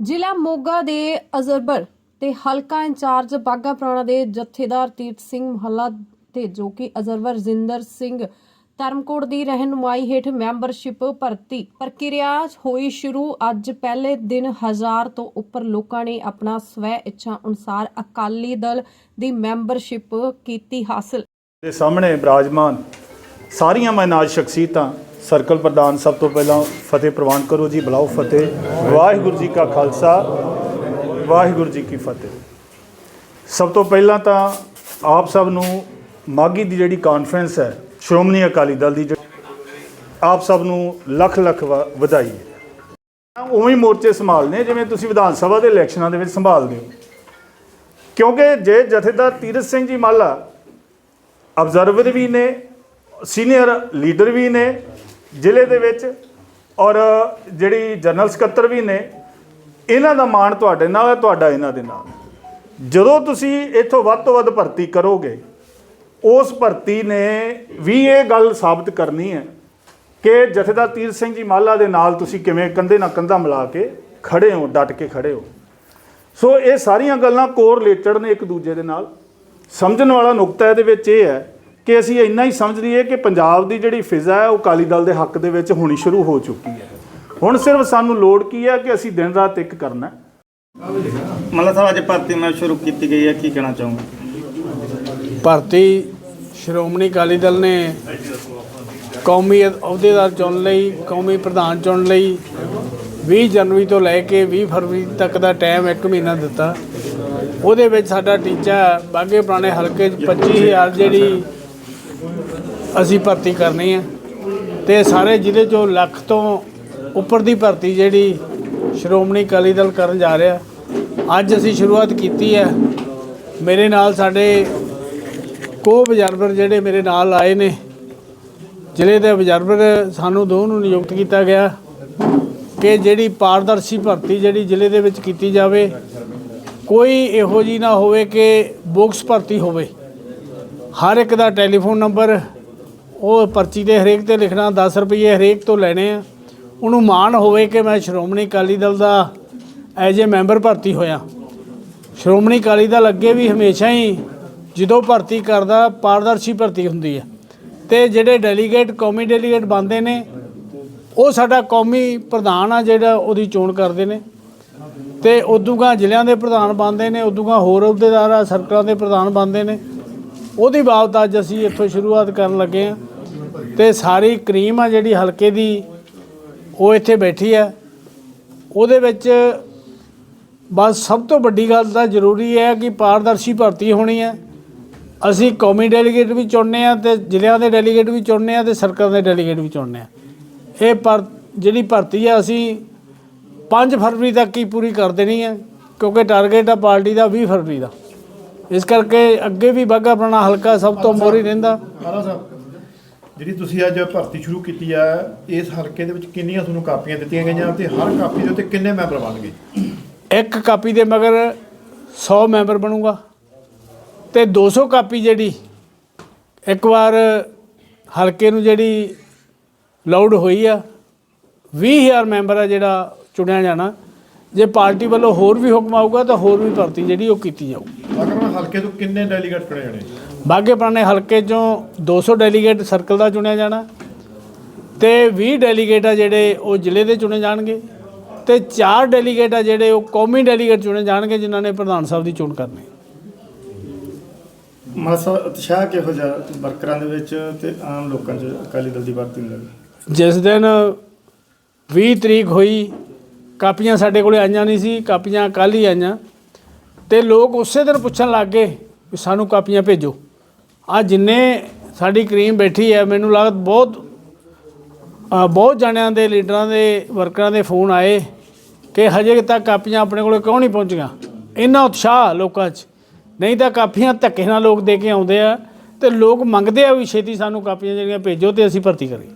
ਜ਼ਿਲ੍ਹਾ ਮੋਗਾ ਦੇ ਅਜ਼ਰਬਰ ਤੇ ਹਲਕਾ ਇੰਚਾਰਜ ਬਾਗਾ ਪੁਰਾਣਾ ਦੇ ਜਥੇਦਾਰ ਤੀਰਥ ਸਿੰਘ ਮਹੱਲਾ ਤੇ ਜੋ ਕਿ ਅਜ਼ਰਬਰ ਜ਼ਿੰਦਰ ਸਿੰਘ ਧਰਮਕੋਟ ਦੀ ਰਹਿਨੁਮਾਈ ਹੇਠ ਮੈਂਬਰਸ਼ਿਪ ਭਰਤੀ ਪ੍ਰਕਿਰਿਆ ਹੋਈ ਸ਼ੁਰੂ ਅੱਜ ਪਹਿਲੇ ਦਿਨ ਹਜ਼ਾਰ ਤੋਂ ਉੱਪਰ ਲੋਕਾਂ ਨੇ ਆਪਣਾ ਸਵੈ ਇੱਛਾ ਅਨੁਸਾਰ ਅਕਾਲੀ ਦਲ ਦੀ ਮੈਂਬਰਸ਼ਿਪ ਕੀਤੀ ਹਾਸਲ। ਦੇ ਸਾਹਮਣੇ ਬਿਰਾਜਮਾਨ ਸਾਰੀਆਂ ਮਾਇਨਾਜ ਸ਼ਖਸੀਅਤਾਂ ਸਰਕਲ ਪ੍ਰਧਾਨ ਸਭ ਤੋਂ ਪਹਿਲਾਂ ਫਤਿਹ ਪ੍ਰਵਾਨ ਕਰੋ ਜੀ, ਬੁਲਾਓ ਫਤਿਹ। ਵਾਹਿਗੁਰੂ ਜੀ ਕਾ ਖਾਲਸਾ, ਵਾਹਿਗੁਰੂ ਜੀ ਕੀ ਫਤਿਹ। ਸਭ ਤੋਂ ਪਹਿਲਾਂ ਤਾਂ ਆਪ ਸਭ ਨੂੰ ਮਾਗੀ ਦੀ ਜਿਹੜੀ ਕਾਨਫਰੰਸ ਹੈ, ਸ਼੍ਰੋਮਣੀ ਅਕਾਲੀ ਦਲ ਦੀ ਜਿਹੜੀ- ਆਪ ਸਭ ਨੂੰ ਲੱਖ ਲੱਖ ਵ- ਵਧਾਈ ਹੈ। ਉਵੇਂ ਮੋਰਚੇ ਸੰਭਾਲਨੇ ਜਿਵੇਂ ਤੁਸੀਂ ਵਿਧਾਨ ਸਭਾ ਦੇ ਇਲੈਕਸ਼ਨਾਂ ਦੇ ਵਿੱਚ ਸੰਭਾਲਦੇ ਹੋ। ਕਿਉਂਕਿ ਜੇ ਜਥੇਦਾਰ ਤੀਰਥ ਸਿੰਘ ਜੀ ਮਾਲਾ ਅਬਜ਼ਰਵਰ ਵੀ ਨੇ ਸੀਨੀਅਰ ਲੀਡਰ ਵੀ ਨੇ ਜ਼ਿਲ੍ਹੇ ਦੇ ਵਿੱਚ ਔਰ ਜਿਹੜੀ ਜਨਰਲ ਸਕੱਤਰ ਵੀ ਨੇ, ਇਹਨਾਂ ਦਾ ਮਾਣ ਤੁਹਾਡੇ ਨਾਲ ਹੈ, ਤੁਹਾਡਾ ਇਹਨਾਂ ਦੇ ਨਾਲ। ਜਦੋਂ ਤੁਸੀਂ ਇੱਥੋਂ ਵੱਧ ਤੋਂ ਵੱਧ ਭਰਤੀ ਕਰੋਗੇ, ਉਸ ਭਰਤੀ ਨੇ ਵੀ ਇਹ ਗੱਲ ਸਾਬਤ ਕਰਨੀ ਹੈ ਕਿ ਜਥੇਦਾਰ ਤੀਰ ਸਿੰਘ ਜੀ ਮਾਲਾ ਦੇ ਨਾਲ ਤੁਸੀਂ ਕਿਵੇਂ ਕੰਧੇ ਨਾਲ ਕੰਧਾ ਮਿਲਾ ਕੇ ਖੜੇ ਹੋ, ਡਟ ਕੇ ਖੜੇ ਹੋ। ਸੋ ਇਹ ਸਾਰੀਆਂ ਗੱਲਾਂ ਕੋਰ ਰਿਲੇਟਡ ਨੇ ਇੱਕ ਦੂਜੇ ਦੇ ਨਾਲ। ਸਮਝਣ ਵਾਲਾ ਨੁਕਤਾ ਇਹਦੇ ਵਿੱਚ ਇਹ ਹੈ ਕਿ ਅਸੀਂ ਇੰਨਾ ਹੀ ਸਮਝ ਲਈਏ ਕਿ ਪੰਜਾਬ ਦੀ ਜਿਹੜੀ ਫਿਜ਼ਾ ਹੈ ਉਹ ਅਕਾਲੀ ਦਲ ਦੇ ਹੱਕ ਦੇ ਵਿੱਚ ਹੋਣੀ ਸ਼ੁਰੂ ਹੋ ਚੁੱਕੀ ਹੈ। ਹੁਣ ਸਿਰਫ ਸਾਨੂੰ ਲੋੜ ਕੀ ਹੈ ਕਿ ਅਸੀਂ ਦਿਨ ਰਾਤ ਇੱਕ ਕਰਨਾ ਮਤਲਬ ਸਾਹਿਬ ਅੱਜ ਭਰਤੀ ਮੈਂ ਸ਼ੁਰੂ ਕੀਤੀ ਗਈ ਹੈ ਕੀ ਕਹਿਣਾ ਚਾਹੋਗੇ? ਭਰਤੀ ਸ਼੍ਰੋਮਣੀ ਅਕਾਲੀ ਦਲ ਨੇ ਕੌਮੀ ਅਹੁਦੇਦਾਰ ਚੁਣ ਲਈ ਕੌਮੀ ਪ੍ਰਧਾਨ ਚੁਣ ਲਈ 20 ਜਨਵਰੀ ਤੋਂ ਲੈ ਕੇ 20 ਫਰਵਰੀ ਤੱਕ ਦਾ ਟਾਈਮ ਇੱਕ ਮਹੀਨਾ ਦਿੱਤਾ। ਉਹਦੇ ਵਿੱਚ ਸਾਡਾ ਟੀਚਾ ਬਾਗੇ ਪੁਰਾਣੇ ਹਲਕੇ 'ਚ 25000 ਜਿਹੜੀ ਅਸੀਂ ਭਰਤੀ ਕਰਨੀ ਹੈ। ਤੇ ਸਾਰੇ ਜ਼ਿਲ੍ਹੇ 'ਚੋਂ ਲੱਖ ਤੋਂ ਉੱਪਰ ਦੀ ਭਰਤੀ ਜਿਹੜੀ ਸ਼੍ਰੋਮਣੀ ਅਕਾਲੀ ਦਲ ਕਰਨ ਜਾ ਰਿਹਾ। ਅੱਜ ਅਸੀਂ ਸ਼ੁਰੂਆਤ ਕੀਤੀ ਹੈ। ਮੇਰੇ ਨਾਲ ਸਾਡੇ ਕੋ ਬਜ਼ਰਬਰ ਜਿਹੜੇ ਮੇਰੇ ਨਾਲ ਆਏ ਨੇ। ਜ਼ਿਲ੍ਹੇ ਦੇ ਬਜ਼ਰਬਰ ਸਾਨੂੰ ਦੋ ਨੂੰ ਨਿਯੁਕਤ ਕੀਤਾ ਗਿਆ ਕਿ ਜਿਹੜੀ ਪਾਰਦਰਸ਼ੀ ਭਰਤੀ ਜਿਹੜੀ ਜ਼ਿਲ੍ਹੇ ਦੇ ਵਿੱਚ ਕੀਤੀ ਜਾਵੇ, ਕੋਈ ਇਹੋ ਜੀ ਨਾ ਹੋਵੇ ਕਿ ਬੋਕਸ ਭਰਤੀ ਹੋਵੇ। ਹਰ ਇੱਕ ਦਾ ਟੈਲੀਫੋਨ ਨੰਬਰ ਉਹ ਪਰਚੀ ਤੇ ਹਰੇਕ ਤੇ ਲਿਖਣਾ 10 ਰੁਪਏ ਹਰੇਕ ਤੋਂ ਲੈਣੇ ਆ। ਉਹਨੂੰ ਮਾਣ ਹੋਵੇ ਕਿ ਮੈਂ ਸ਼੍ਰੋਮਣੀ ਅਕਾਲੀ ਦਲ ਦਾ ਐਜ ਏ ਮੈਂਬਰ ਭਰਤੀ ਹੋਇਆ। ਸ਼੍ਰੋਮਣੀ ਅਕਾਲੀ ਦਲ ਅੱਗੇ ਵੀ ਹਮੇਸ਼ਾ ਹੀ ਜਦੋਂ ਭਰਤੀ ਕਰਦਾ, ਪਾਰਦਰਸ਼ੀ ਭਰਤੀ ਹੁੰਦੀ ਹੈ। ਤੇ ਜਿਹੜੇ ਡੈਲੀਗੇਟ, ਕੌਮੀ ਡੈਲੀਗੇਟ ਬਣਦੇ ਨੇ, ਉਹ ਸਾਡਾ ਕੌਮੀ ਪ੍ਰਧਾਨ ਆ ਜਿਹੜਾ ਉਹਦੀ ਚੋਣ ਕਰਦੇ ਨੇ। ਤੇ ਉਦੋਂ ਜ਼ਿਲ੍ਹਿਆਂ ਦੇ ਪ੍ਰਧਾਨ ਬਣਦੇ ਨੇ, ਉਦੋਂ ਹੋਰ ਅਹੁਦੇਦਾਰ ਆ, ਸਰਕਲਾਂ ਦੇ ਪ੍ਰਧਾਨ ਬਣਦੇ ਨੇ। ਉਹਦੀ ਬਾਬਤ ਅੱਜ ਅਸੀਂ ਇੱਥੋਂ ਸ਼ੁਰੂਆਤ ਕਰਨ ਲੱਗੇ ਆ ਤੇ ਸਾਰੀ ਕਰੀਮ ਆ ਜਿਹੜੀ ਹਲਕੇ ਦੀ, ਉਹ ਇੱਥੇ ਬੈਠੀ ਆ ਉਹਦੇ ਵਿੱਚ ਬਸ ਸਭ ਤੋਂ ਵੱਡੀ ਗੱਲ ਤਾਂ ਜ਼ਰੂਰੀ ਹੈ ਕਿ ਪਾਰਦਰਸ਼ੀ ਭਰਤੀ ਹੋਣੀ ਹੈ। ਅਸੀਂ ਕੌਮੀ ਡੈਲੀਗੇਟ ਵੀ ਚੁਣਨੇ ਆ ਤੇ ਜ਼ਿਲ੍ਹਿਆਂ ਦੇ ਡੈਲੀਗੇਟ ਵੀ ਚੁਣਨੇ ਆ ਤੇ ਸਰਕਾਰ ਦੇ ਡੈਲੀਗੇਟ ਵੀ ਚੁਣਨੇ ਆ ਇਹ ਪਰ ਜਿਹੜੀ ਭਰਤੀ ਆ ਅਸੀਂ 5 ਫਰਵਰੀ ਤੱਕ ਹੀ ਪੂਰੀ ਕਰ ਦੇਣੀ ਹੈ, ਕਿਉਂਕਿ ਟਾਰਗੇਟ ਆ ਪਾਰਟੀ ਦਾ 20 ਫਰਵਰੀ ਦਾ। ਇਸ ਕਰਕੇ ਅੱਗੇ ਵੀ ਬਾਗਾ ਪੁਰਾਣਾ ਹਲਕਾ ਸਭ ਤੋਂ ਮੋਰੀ ਰਹਿੰਦਾ। ਸਾਹਿਬ ਜਿਹੜੀ ਤੁਸੀਂ ਅੱਜ ਭਰਤੀ ਸ਼ੁਰੂ ਕੀਤੀ ਆ ਇਸ ਹਲਕੇ ਦੇ ਵਿੱਚ ਕਿੰਨੀਆਂ ਤੁਹਾਨੂੰ ਕਾਪੀਆਂ ਦਿੱਤੀਆਂ ਗਈਆਂ ਤੇ ਹਰ ਕਾਪੀ ਦੇ ਉੱਤੇ ਕਿੰਨੇ ਮੈਂਬਰ ਬਣਨਗੇ ਇੱਕ ਕਾਪੀ ਦੇ ਮਗਰ 100 ਮੈਂਬਰ ਬਣੂਗਾ ਤੇ 200 ਕਾਪੀ ਜਿਹੜੀ ਇੱਕ ਵਾਰ ਹਲਕੇ ਨੂੰ ਜਿਹੜੀ ਲਾਊਡ ਹੋਈ ਆ 20000 ਮੈਂਬਰ ਆ ਜਿਹੜਾ ਚੁਣਿਆ ਜਾਣਾ। ਜੇ ਪਾਰਟੀ ਵੱਲੋਂ ਹੋਰ ਵੀ ਹੁਕਮ ਆਊਗਾ ਤਾਂ ਹੋਰ ਵੀ ਭਰਤੀ ਜਿਹੜੀ ਉਹ ਕੀਤੀ ਜਾਊ ਮੈਂ ਹਲਕੇ ਤੋਂ ਕਿੰਨੇ ਡੈਲੀਗੇਟ ਚੁਣੇ ਜਾਣੇ? ਬਾਗੇ ਪੁਰਾਣੇ ਹਲਕੇ ਚੋਂ 200 ਡੈਲੀਗੇਟ ਸਰਕਲ ਦਾ ਚੁਣਿਆ ਜਾਣਾ ਤੇ 20 ਡੈਲੀਗੇਟ ਆ ਜਿਹੜੇ ਉਹ ਜ਼ਿਲ੍ਹੇ ਦੇ ਚੁਣੇ ਜਾਣਗੇ ਤੇ 4 ਡੈਲੀਗੇਟ ਆ ਜਿਹੜੇ ਉਹ ਕੌਮੀ ਡੈਲੀਗੇਟ ਚੁਣੇ ਜਾਣਗੇ ਜਿਨ੍ਹਾਂ ਨੇ ਪ੍ਰਧਾਨ ਸਾਹਿਬ ਦੀ ਚੋਣ ਕਰਨੀ। ਉਤਸ਼ਾਹ ਕਿਹੋ ਜਿਹਾ ਵਰਕਰਾਂ ਦੇ ਵਿੱਚ ਤੇ ਆਮ ਲੋਕਾਂ 'ਚ ਅਕਾਲੀ ਦਲ ਦੀ ਕੇ? ਜਿਸ ਦਿਨ 20 ਤਰੀਕ ਹੋਈ ਕਾਪੀਆਂ ਸਾਡੇ ਕੋਲੇ ਆਈਆਂ ਨਹੀਂ ਸੀ ਕਾਪੀਆਂ ਕੱਲ੍ਹ ਹੀ ਆਈਆਂ। ਤੇ ਲੋਕ ਉਸੇ ਦਿਨ ਪੁੱਛਣ ਲੱਗ ਗਏ ਵੀ ਸਾਨੂੰ ਕਾਪੀਆਂ ਭੇਜੋ। ਆ ਜਿੰਨੇ ਸਾਡੀ ਕਰੀਮ ਬੈਠੀ ਹੈ, ਮੈਨੂੰ ਲੱਗਦਾ ਬਹੁਤ ਬਹੁਤ ਜਣਿਆਂ ਦੇ, ਲੀਡਰਾਂ ਦੇ, ਵਰਕਰਾਂ ਦੇ ਫੋਨ ਆਏ ਕਿ ਹਜੇ ਤੱਕ ਕਾਪੀਆਂ ਆਪਣੇ ਕੋਲੇ ਕਿਉਂ ਨਹੀਂ ਪਹੁੰਚੀਆਂ? ਇੰਨਾ ਉਤਸ਼ਾਹ ਲੋਕਾਂ 'ਚ। ਨਹੀਂ ਤਾਂ ਕਾਪੀਆਂ ਧੱਕੇ ਨਾਲ ਲੋਕ ਦੇ ਕੇ ਆਉਂਦੇ ਆ ਤੇ ਲੋਕ ਮੰਗਦੇ ਆ ਵੀ ਛੇਤੀ ਸਾਨੂੰ ਕਾਪੀਆਂ ਜਿਹੜੀਆਂ ਭੇਜੋ ਤੇ ਅਸੀਂ ਭਰਤੀ ਕਰੀਏ।